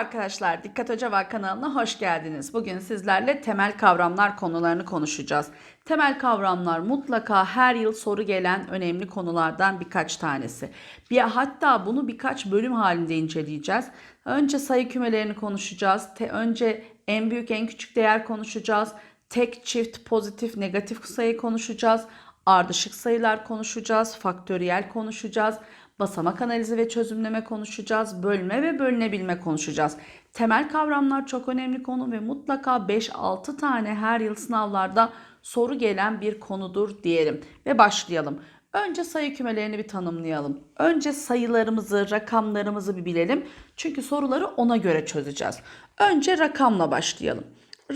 Arkadaşlar Dikkat Hoca Var kanalına hoş geldiniz. Bugün sizlerle temel kavramlar konularını konuşacağız. Temel kavramlar mutlaka her yıl soru gelen önemli konulardan birkaç tanesi. Bir, hatta bunu birkaç bölüm halinde inceleyeceğiz. Önce sayı kümelerini konuşacağız. Te, önce en büyük en küçük değer konuşacağız. Tek, çift, pozitif, negatif sayı konuşacağız. Ardışık sayılar konuşacağız. Faktöriyel konuşacağız. Basamak analizi ve çözümleme konuşacağız. Bölme ve bölünebilme konuşacağız. Temel kavramlar çok önemli konu ve mutlaka 5-6 tane her yıl sınavlarda soru gelen bir konudur diyelim. Ve başlayalım. Önce sayı kümelerini bir tanımlayalım. Önce sayılarımızı, rakamlarımızı bir bilelim. Çünkü soruları ona göre çözeceğiz. Önce rakamla başlayalım.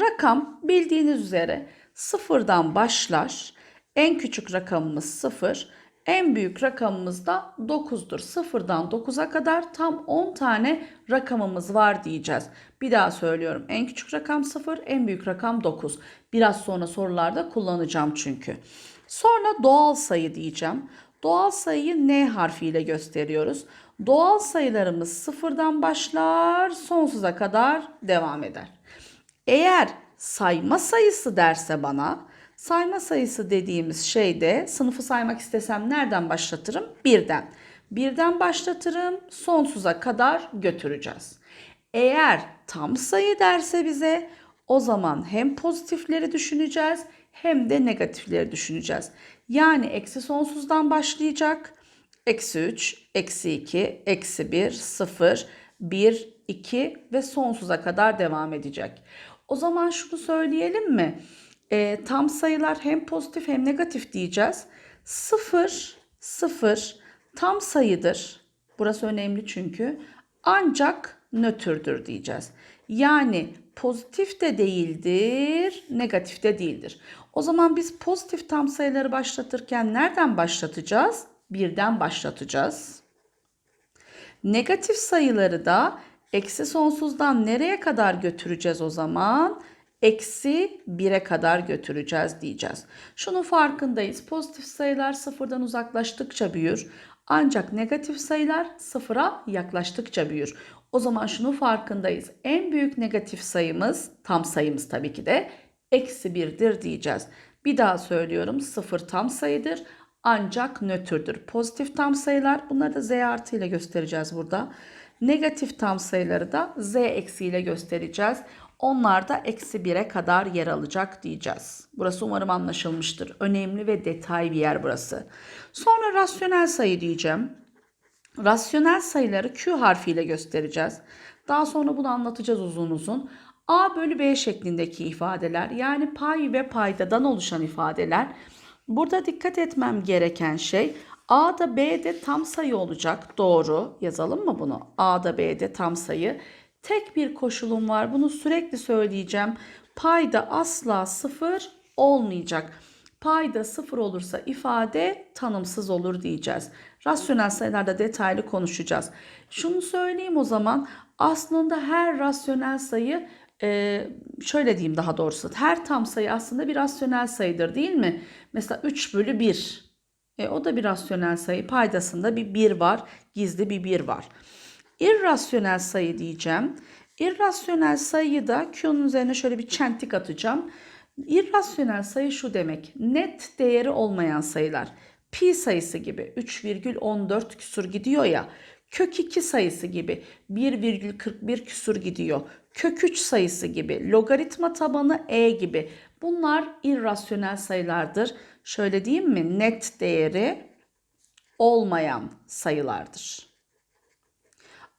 Rakam bildiğiniz üzere sıfırdan başlar. En küçük rakamımız sıfır. En büyük rakamımız da 9'dur. Sıfırdan 9'a kadar tam 10 tane rakamımız var diyeceğiz. Bir daha söylüyorum. En küçük rakam 0, en büyük rakam 9. Biraz sonra sorularda kullanacağım çünkü. Sonra doğal sayı diyeceğim. Doğal sayıyı N harfiyle gösteriyoruz. Doğal sayılarımız sıfırdan başlar, sonsuza kadar devam eder. Eğer sayma sayısı derse bana, sayma sayısı dediğimiz şeyde sınıfı saymak istesem nereden başlatırım? Birden. Birden başlatırım, sonsuza kadar götüreceğiz. Eğer tam sayı derse bize o zaman hem pozitifleri düşüneceğiz hem de negatifleri düşüneceğiz. Yani eksi sonsuzdan başlayacak. Eksi 3, eksi 2, eksi 1, 0, 1, 2 ve sonsuza kadar devam edecek. O zaman şunu söyleyelim mi? E, tam sayılar hem pozitif hem negatif diyeceğiz. 0, 0 tam sayıdır. Burası önemli çünkü. Ancak nötrdür diyeceğiz. Yani pozitif de değildir, negatif de değildir. O zaman biz pozitif tam sayıları başlatırken nereden başlatacağız? Birden başlatacağız. Negatif sayıları da eksi sonsuzdan nereye kadar götüreceğiz o zaman? Eksi 1'e kadar götüreceğiz diyeceğiz. Şunun farkındayız. Pozitif sayılar sıfırdan uzaklaştıkça büyür. Ancak negatif sayılar sıfıra yaklaştıkça büyür. O zaman şunun farkındayız. En büyük negatif sayımız, tam sayımız tabii ki de eksi 1'dir diyeceğiz. Bir daha söylüyorum. Sıfır tam sayıdır ancak nötrdür. Pozitif tam sayılar bunları da z artı ile göstereceğiz burada. Negatif tam sayıları da z eksi ile göstereceğiz. Onlar da eksi 1'e kadar yer alacak diyeceğiz. Burası umarım anlaşılmıştır. Önemli ve detay bir yer burası. Sonra rasyonel sayı diyeceğim. Rasyonel sayıları Q harfiyle göstereceğiz. Daha sonra bunu anlatacağız uzun uzun. A bölü B şeklindeki ifadeler yani pay ve paydadan oluşan ifadeler. Burada dikkat etmem gereken şey A'da B'de tam sayı olacak. Doğru. Yazalım mı bunu? A'da B'de tam sayı. Tek bir koşulum var. Bunu sürekli söyleyeceğim. Payda asla sıfır olmayacak. Payda sıfır olursa ifade tanımsız olur diyeceğiz. Rasyonel sayılarda detaylı konuşacağız. Şunu söyleyeyim o zaman. Aslında her rasyonel sayı e, şöyle diyeyim daha doğrusu. Her tam sayı aslında bir rasyonel sayıdır değil mi? Mesela 3 bölü 1. E, o da bir rasyonel sayı. Paydasında bir 1 var. Gizli bir 1 var. İrrasyonel sayı diyeceğim. İrrasyonel sayıyı da Q'nun üzerine şöyle bir çentik atacağım. İrrasyonel sayı şu demek. Net değeri olmayan sayılar. Pi sayısı gibi 3,14 küsur gidiyor ya. Kök 2 sayısı gibi 1,41 küsur gidiyor. Kök 3 sayısı gibi. Logaritma tabanı e gibi. Bunlar irrasyonel sayılardır. Şöyle diyeyim mi? Net değeri olmayan sayılardır.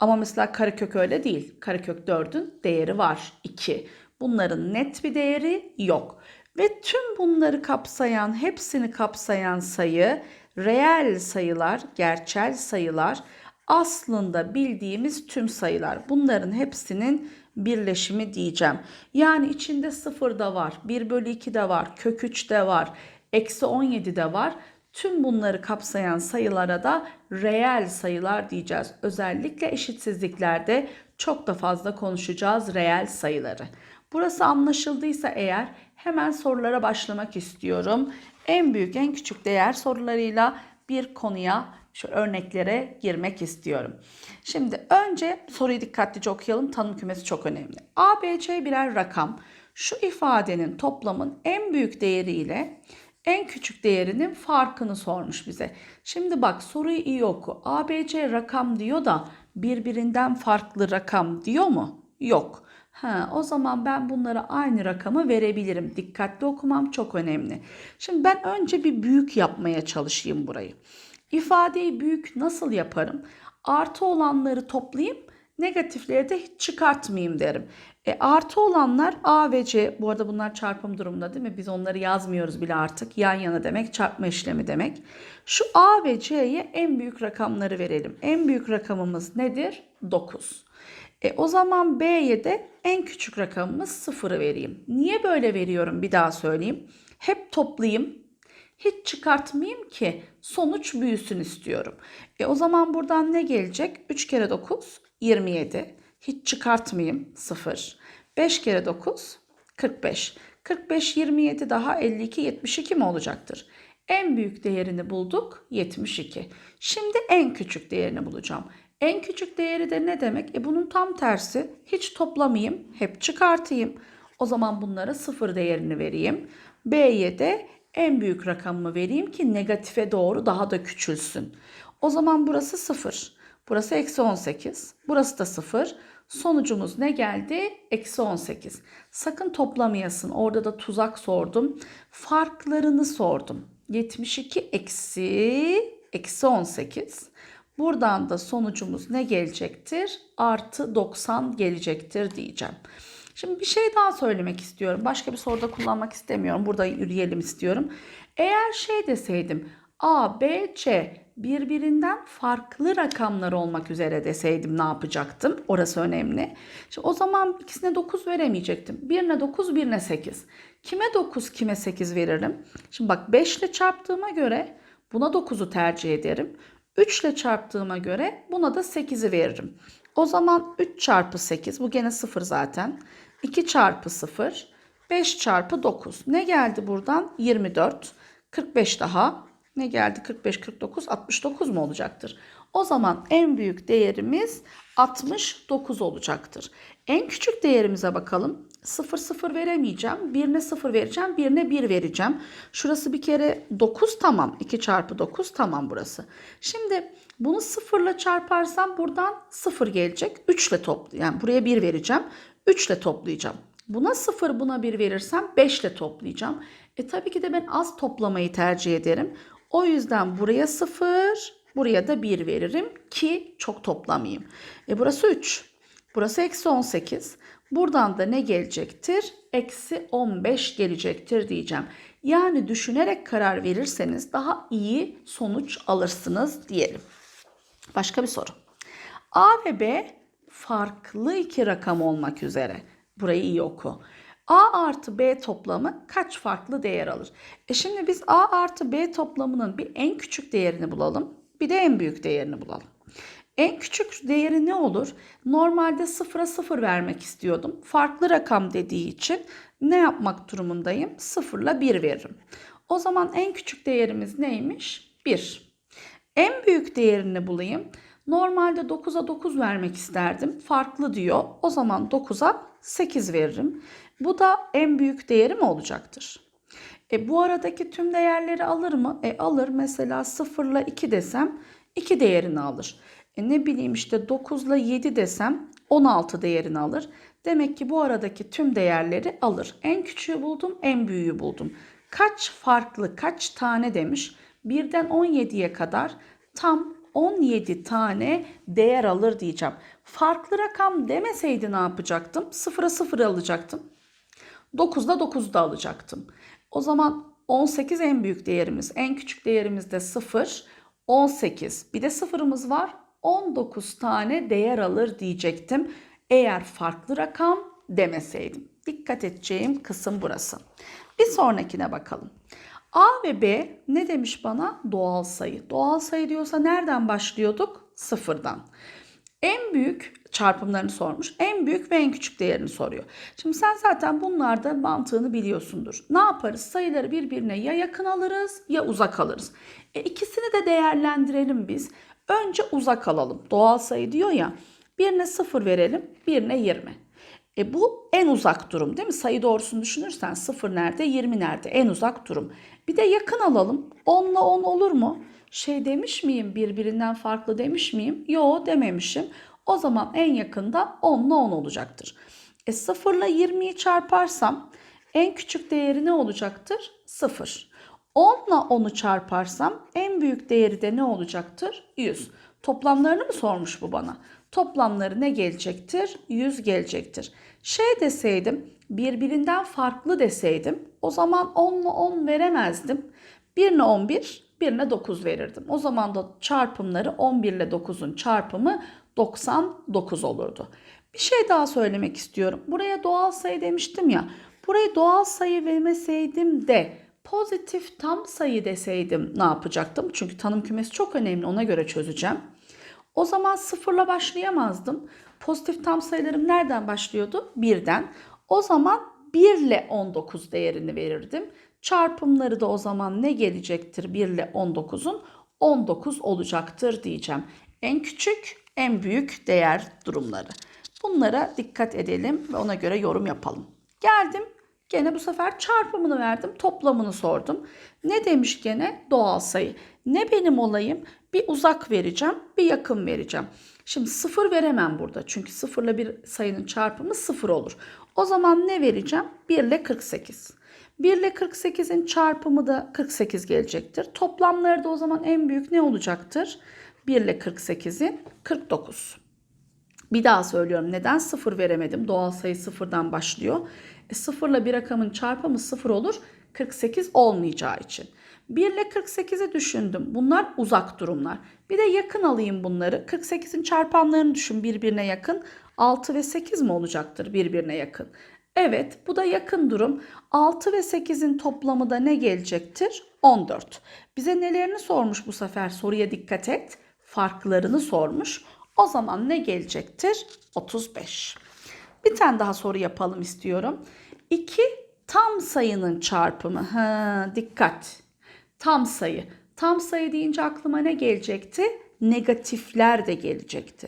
Ama mesela karekök öyle değil. Karekök 4'ün değeri var 2. Bunların net bir değeri yok. Ve tüm bunları kapsayan, hepsini kapsayan sayı reel sayılar, gerçel sayılar aslında bildiğimiz tüm sayılar. Bunların hepsinin birleşimi diyeceğim. Yani içinde 0 da var, 1 bölü 2 de var, kök 3 de var, eksi 17 de var. Tüm bunları kapsayan sayılara da reel sayılar diyeceğiz. Özellikle eşitsizliklerde çok da fazla konuşacağız reel sayıları. Burası anlaşıldıysa eğer hemen sorulara başlamak istiyorum. En büyük en küçük değer sorularıyla bir konuya Şu örneklere girmek istiyorum. Şimdi önce soruyu dikkatlice okuyalım. Tanım kümesi çok önemli. A, B, C birer rakam. Şu ifadenin toplamın en büyük değeriyle en küçük değerinin farkını sormuş bize. Şimdi bak soruyu iyi oku. A, B, C rakam diyor da birbirinden farklı rakam diyor mu? Yok. Ha, o zaman ben bunlara aynı rakamı verebilirim. Dikkatli okumam çok önemli. Şimdi ben önce bir büyük yapmaya çalışayım burayı. İfadeyi büyük nasıl yaparım? Artı olanları toplayayım, negatifleri de hiç çıkartmayayım derim. E, artı olanlar A ve C, bu arada bunlar çarpım durumunda değil mi? Biz onları yazmıyoruz bile artık. Yan yana demek, çarpma işlemi demek. Şu A ve C'ye en büyük rakamları verelim. En büyük rakamımız nedir? 9. E, o zaman B'ye de en küçük rakamımız 0'ı vereyim. Niye böyle veriyorum bir daha söyleyeyim. Hep toplayayım. Hiç çıkartmayayım ki sonuç büyüsün istiyorum. E, o zaman buradan ne gelecek? 3 kere 9 27. Hiç çıkartmayayım 0. 5 kere 9 45. 45 27 daha 52 72 mi olacaktır? En büyük değerini bulduk 72. Şimdi en küçük değerini bulacağım. En küçük değeri de ne demek? E bunun tam tersi. Hiç toplamayayım, hep çıkartayım. O zaman bunlara sıfır değerini vereyim. B'ye de en büyük rakamımı vereyim ki negatife doğru daha da küçülsün. O zaman burası sıfır. Burası eksi 18. Burası da sıfır. Sonucumuz ne geldi? Eksi 18. Sakın toplamayasın. Orada da tuzak sordum. Farklarını sordum. 72 eksi eksi 18. Buradan da sonucumuz ne gelecektir? Artı 90 gelecektir diyeceğim. Şimdi bir şey daha söylemek istiyorum. Başka bir soruda kullanmak istemiyorum. Burada yürüyelim istiyorum. Eğer şey deseydim A, B, C birbirinden farklı rakamlar olmak üzere deseydim ne yapacaktım? Orası önemli. Şimdi o zaman ikisine 9 veremeyecektim. Birine 9, birine 8. Kime 9, kime 8 veririm? Şimdi bak 5 ile çarptığıma göre buna 9'u tercih ederim. 3 ile çarptığıma göre buna da 8'i veririm. O zaman 3 çarpı 8 bu gene 0 zaten. 2 çarpı 0 5 çarpı 9. Ne geldi buradan? 24. 45 daha. Ne geldi? 45, 49, 69 mu olacaktır? O zaman en büyük değerimiz 69 olacaktır. En küçük değerimize bakalım. 0 0 veremeyeceğim. Birine 0 vereceğim. Birine 1 vereceğim. Şurası bir kere 9 tamam. 2 çarpı 9 tamam burası. Şimdi bunu 0 ile çarparsam buradan 0 gelecek. 3 ile toplu. Yani buraya 1 vereceğim. 3 ile toplayacağım. Buna 0 buna 1 verirsem 5 ile toplayacağım. E tabii ki de ben az toplamayı tercih ederim. O yüzden buraya 0, buraya da 1 veririm ki çok toplamayayım. E burası 3. Burası eksi 18. Buradan da ne gelecektir? Eksi 15 gelecektir diyeceğim. Yani düşünerek karar verirseniz daha iyi sonuç alırsınız diyelim. Başka bir soru. A ve B farklı iki rakam olmak üzere. Burayı iyi oku. A artı B toplamı kaç farklı değer alır? E şimdi biz A artı B toplamının bir en küçük değerini bulalım. Bir de en büyük değerini bulalım. En küçük değeri ne olur? Normalde sıfıra sıfır vermek istiyordum. Farklı rakam dediği için ne yapmak durumundayım? Sıfırla bir veririm. O zaman en küçük değerimiz neymiş? 1. En büyük değerini bulayım. Normalde 9'a 9 vermek isterdim. Farklı diyor. O zaman 9'a 8 veririm. Bu da en büyük değeri mi olacaktır? E bu aradaki tüm değerleri alır mı? E alır. Mesela 0 ile 2 desem 2 değerini alır. E ne bileyim işte 9 ile 7 desem 16 değerini alır. Demek ki bu aradaki tüm değerleri alır. En küçüğü buldum, en büyüğü buldum. Kaç farklı, kaç tane demiş. Birden 17'ye kadar tam 17 tane değer alır diyeceğim. Farklı rakam demeseydi ne yapacaktım? 0'a 0 alacaktım. 9'da 9 da alacaktım. O zaman 18 en büyük değerimiz. En küçük değerimiz de 0. 18. Bir de sıfırımız var. 19 tane değer alır diyecektim. Eğer farklı rakam demeseydim. Dikkat edeceğim kısım burası. Bir sonrakine bakalım. A ve B ne demiş bana? Doğal sayı. Doğal sayı diyorsa nereden başlıyorduk? Sıfırdan. En büyük çarpımlarını sormuş. En büyük ve en küçük değerini soruyor. Şimdi sen zaten bunlarda mantığını biliyorsundur. Ne yaparız? Sayıları birbirine ya yakın alırız ya uzak alırız. E, ikisini de değerlendirelim biz. Önce uzak alalım. Doğal sayı diyor ya. Birine 0 verelim, birine 20. E bu en uzak durum değil mi? Sayı doğrusunu düşünürsen 0 nerede, 20 nerede? En uzak durum. Bir de yakın alalım. 10 ile 10 olur mu? Şey demiş miyim birbirinden farklı demiş miyim? Yo dememişim. O zaman en yakında 10 ile 10 olacaktır. E 0 ile 20'yi çarparsam en küçük değeri ne olacaktır? 0. 10 ile 10'u çarparsam en büyük değeri de ne olacaktır? 100. Toplamlarını mı sormuş bu bana? Toplamları ne gelecektir? 100 gelecektir. Şey deseydim, birbirinden farklı deseydim o zaman 10 ile 10 veremezdim. 1 ile 11, 1 ile 9 verirdim. O zaman da çarpımları 11 ile 9'un çarpımı 99 olurdu. Bir şey daha söylemek istiyorum. Buraya doğal sayı demiştim ya. Burayı doğal sayı vermeseydim de pozitif tam sayı deseydim ne yapacaktım? Çünkü tanım kümesi çok önemli ona göre çözeceğim. O zaman sıfırla başlayamazdım. Pozitif tam sayılarım nereden başlıyordu? Birden. O zaman 1 ile 19 değerini verirdim. Çarpımları da o zaman ne gelecektir 1 ile 19'un? 19 olacaktır diyeceğim. En küçük, en büyük değer durumları. Bunlara dikkat edelim ve ona göre yorum yapalım. Geldim Gene bu sefer çarpımını verdim, toplamını sordum. Ne demiş gene? Doğal sayı. Ne benim olayım? Bir uzak vereceğim, bir yakın vereceğim. Şimdi sıfır veremem burada. Çünkü sıfırla bir sayının çarpımı sıfır olur. O zaman ne vereceğim? 1 ile 48. 1 ile 48'in çarpımı da 48 gelecektir. Toplamları da o zaman en büyük ne olacaktır? 1 ile 48'in 49. Bir daha söylüyorum. Neden sıfır veremedim? Doğal sayı sıfırdan başlıyor. E, sıfırla bir rakamın çarpımı sıfır olur. 48 olmayacağı için. 1 ile 48'i düşündüm. Bunlar uzak durumlar. Bir de yakın alayım bunları. 48'in çarpanlarını düşün birbirine yakın. 6 ve 8 mi olacaktır birbirine yakın? Evet bu da yakın durum. 6 ve 8'in toplamı da ne gelecektir? 14. Bize nelerini sormuş bu sefer soruya dikkat et. Farklarını sormuş. O zaman ne gelecektir? 35. Bir tane daha soru yapalım istiyorum. 2 tam sayının çarpımı. Ha, dikkat. Tam sayı. Tam sayı deyince aklıma ne gelecekti? Negatifler de gelecekti.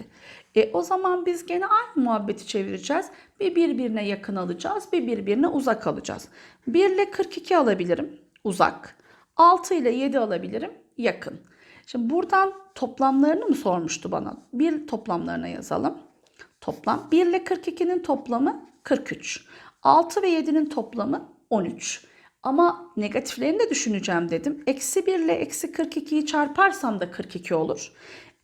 E, o zaman biz gene aynı muhabbeti çevireceğiz. Bir birbirine yakın alacağız, bir birbirine uzak alacağız. 1 ile 42 alabilirim, uzak. 6 ile 7 alabilirim, yakın. Şimdi buradan toplamlarını mı sormuştu bana? Bir toplamlarına yazalım. Toplam 1 ile 42'nin toplamı 43. 6 ve 7'nin toplamı 13. Ama negatiflerini de düşüneceğim dedim. Eksi 1 ile eksi 42'yi çarparsam da 42 olur.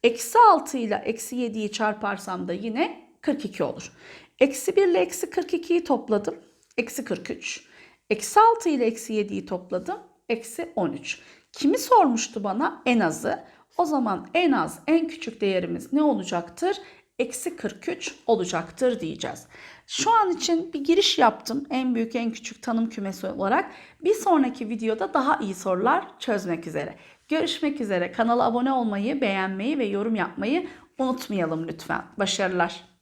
Eksi 6 ile eksi 7'yi çarparsam da yine 42 olur. Eksi 1 ile eksi 42'yi topladım. Eksi 43. Eksi 6 ile eksi 7'yi topladım. Eksi 13. Kimi sormuştu bana? En azı. O zaman en az en küçük değerimiz ne olacaktır? Eksi 43 olacaktır diyeceğiz. Şu an için bir giriş yaptım en büyük en küçük tanım kümesi olarak. Bir sonraki videoda daha iyi sorular çözmek üzere. Görüşmek üzere. Kanala abone olmayı, beğenmeyi ve yorum yapmayı unutmayalım lütfen. Başarılar.